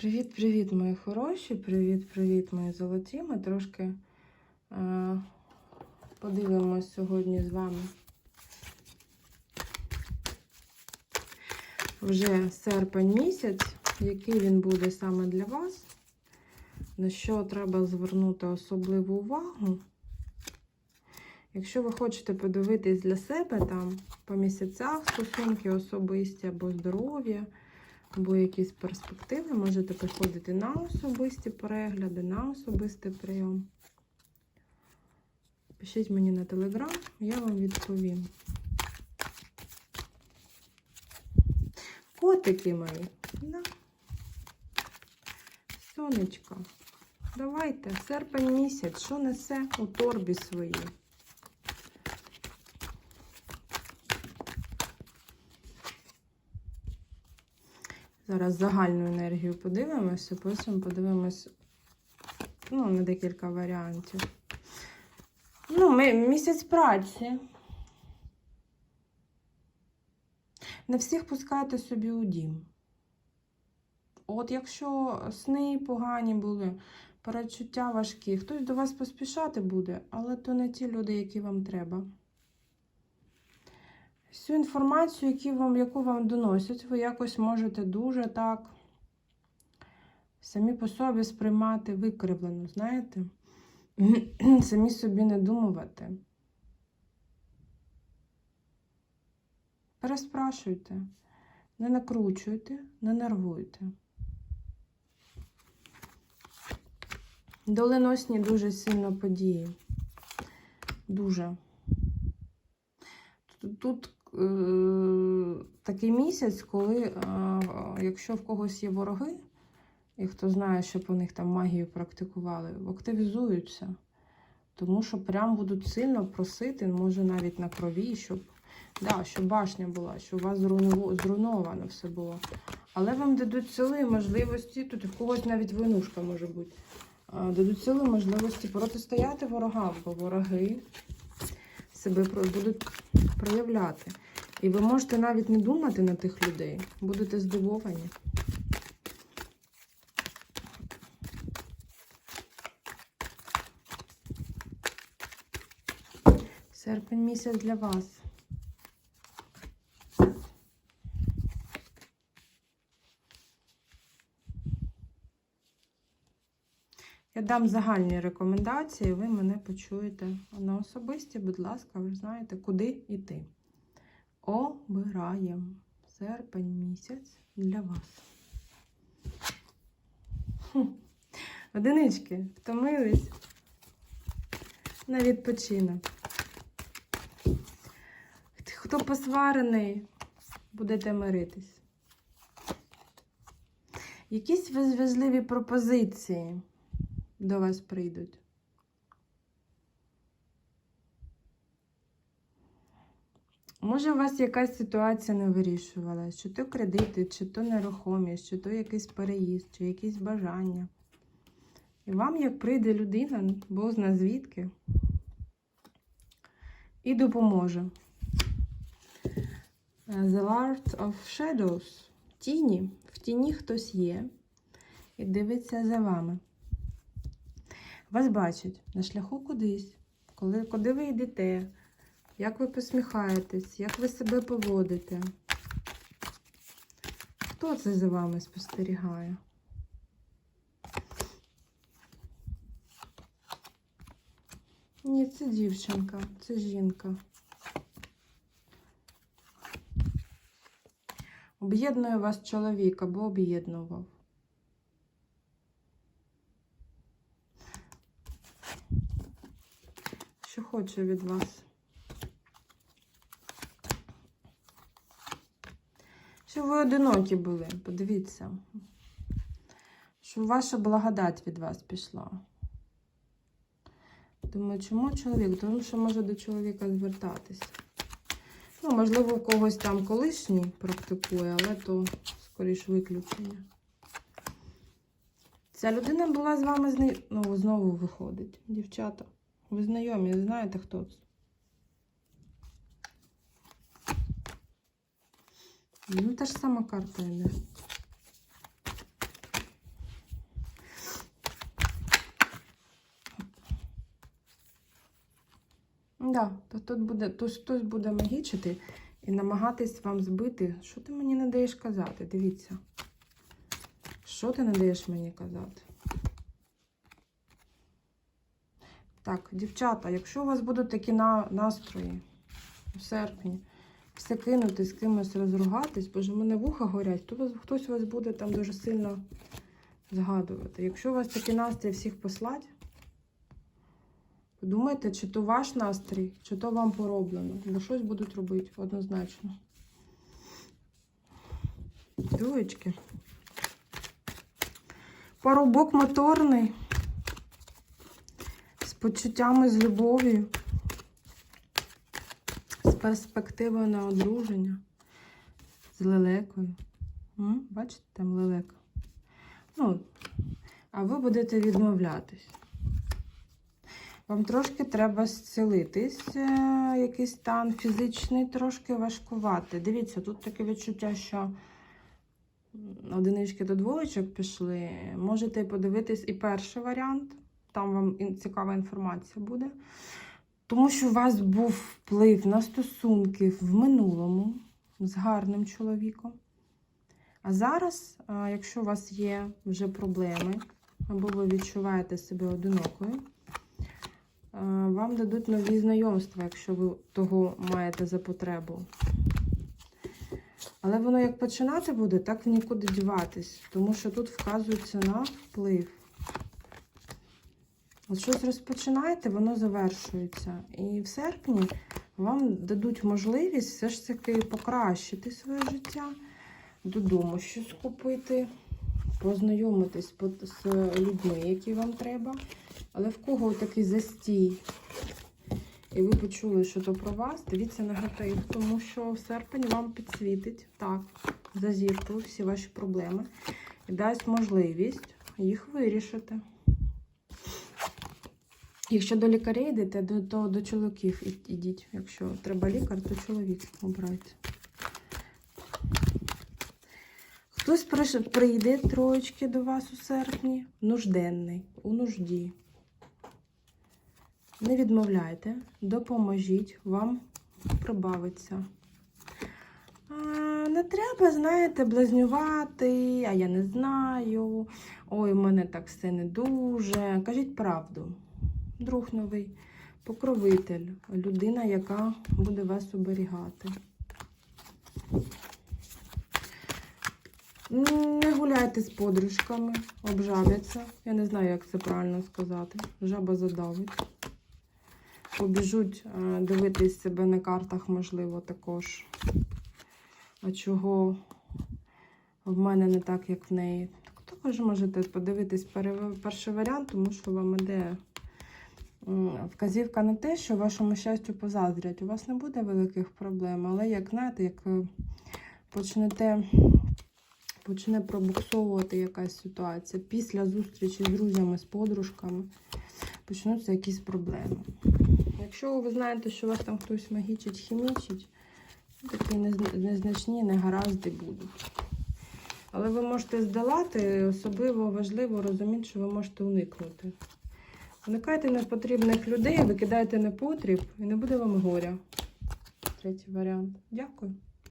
Привіт-привіт, мої хороші! Привіт-привіт, мої золоті. Ми трошки е, подивимось сьогодні з вами. Вже серпень місяць, який він буде саме для вас, на що треба звернути особливу увагу. Якщо ви хочете подивитись для себе там по місяцях стосунки особисті або здоров'я, або якісь перспективи, можете приходити на особисті перегляди, на особистий прийом. Пишіть мені на телеграм, я вам відповім. Котики мої. Да. Сонечко. Давайте, серпень місяць, що несе у торбі своїй? Зараз загальну енергію подивимося, потім подивимось ну, на декілька варіантів. Ну, ми, місяць праці. Не всіх пускайте собі у дім. От якщо сни погані були, перечуття важкі, хтось до вас поспішати буде, але то не ті люди, які вам треба. Всю інформацію, яку вам, яку вам доносять, ви якось можете дуже так самі по собі сприймати викривлено, знаєте? Самі собі не думувати. Переспрашуйте, не накручуйте, не нервуйте. Доленосні дуже сильно події. Дуже. Тут такий місяць, коли, е, якщо в когось є вороги, і хто знає, щоб у них там магію практикували, активізуються. Тому що прям будуть сильно просити, може навіть на крові, щоб, да, щоб башня була, щоб у вас зруйновано все було. Але вам дадуть сили можливості, тут в когось навіть войнушка може бути. Дадуть сили можливості протистояти ворогам, бо вороги себе будуть проявляти. І ви можете навіть не думати на тих людей, будете здивовані. Серпень місяць для вас. Я дам загальні рекомендації, ви мене почуєте. На особисті, будь ласка, ви знаєте, куди йти. Обираємо серпень місяць для вас. Хм. Одинички, втомились на відпочинок. Хто посварений, будете миритись. Якісь важливі пропозиції до вас прийдуть. Може, у вас якась ситуація не вирішувалась, чи то кредити, чи то нерухомість, чи то якийсь переїзд, чи якісь бажання. І вам, як прийде людина, Бог зна звідки, і допоможе. The Art of Shadows. Тіні. В тіні хтось є і дивиться за вами. Вас бачать на шляху кудись, коли, куди ви йдете, як ви посміхаєтесь, як ви себе поводите. Хто це за вами спостерігає? Ні, це дівчинка, це жінка. Об'єднує вас чоловік або об'єднував. Що хоче від вас? Що ви одинокі були, подивіться. Що ваша благодать від вас пішла. Думаю, чому чоловік? Тому що може до чоловіка звертатись. Ну, можливо, у когось там колишній практикує, але то скоріш виключення. Ця людина була з вами ну, знову виходить. Дівчата, ви знайомі, знаєте хто це? Ну, та ж сама карта йде. Да, то тут буде, то хтось буде магічити і намагатись вам збити. Що ти мені не даєш казати? Дивіться. Що ти не даєш мені казати? Так, дівчата, якщо у вас будуть такі на, настрої у серпні, все кинути, з кимось розругатись, боже, в мене вуха горять, то хтось вас буде там дуже сильно згадувати. Якщо у вас такий настрій всіх послать, подумайте, чи то ваш настрій, чи то вам пороблено. Бо щось будуть робити однозначно. Двоєчки. Парубок моторний. Почуттями, з любов'ю. З перспективою на одруження. З лелекою. М? Бачите, там лелека. Ну, а ви будете відмовлятись. Вам трошки треба зцілитись, е, якийсь стан фізичний, трошки важкувати. Дивіться, тут таке відчуття, що одинички до двоєчок пішли. Можете подивитись і перший варіант, там вам цікава інформація буде. Тому що у вас був вплив на стосунки в минулому з гарним чоловіком. А зараз, якщо у вас є вже проблеми, або ви відчуваєте себе одинокою, вам дадуть нові знайомства, якщо ви того маєте за потребу. Але воно як починати буде, так і нікуди діватись, тому що тут вказується на вплив. От щось розпочинаєте, воно завершується. І в серпні вам дадуть можливість все ж таки покращити своє життя, додому щось купити, познайомитись з людьми, які вам треба. Але в кого такий застій, і ви почули, що то про вас, дивіться негатив, тому що в серпень вам підсвітить так, за зіркою всі ваші проблеми і дасть можливість їх вирішити. Якщо до лікаря йдете, то, то до чоловіків ідіть. Якщо треба лікар, то чоловік обирайте. Хтось прийде троєчки до вас у серпні, нужденний, у нужді. Не відмовляйте, допоможіть, вам прибавиться. А, Не треба, знаєте, блазнювати, а я не знаю. Ой, у мене так все не дуже. Кажіть правду. Друг новий, покровитель, людина, яка буде вас оберігати. Не гуляйте з подружками, обжабляться. Я не знаю, як це правильно сказати. Жаба задавить. Побіжуть е, дивитись себе на картах, можливо, також. А чого в мене не так, як в неї. Так також можете подивитись перший варіант, тому що вам іде вказівка на те, що вашому щастю позаздрять. У вас не буде великих проблем, але як знаєте, як е, почнете почне пробуксовувати якась ситуація після зустрічі з друзями, з подружками, почнуться якісь проблеми. Якщо ви знаєте, що вас там хтось магічить, хімічить, такі незначні негаразди будуть. Але ви можете здолати, особливо важливо розуміти, що ви можете уникнути. Уникайте непотрібних людей, викидайте непотріб і не буде вам горя. Третій варіант. Дякую.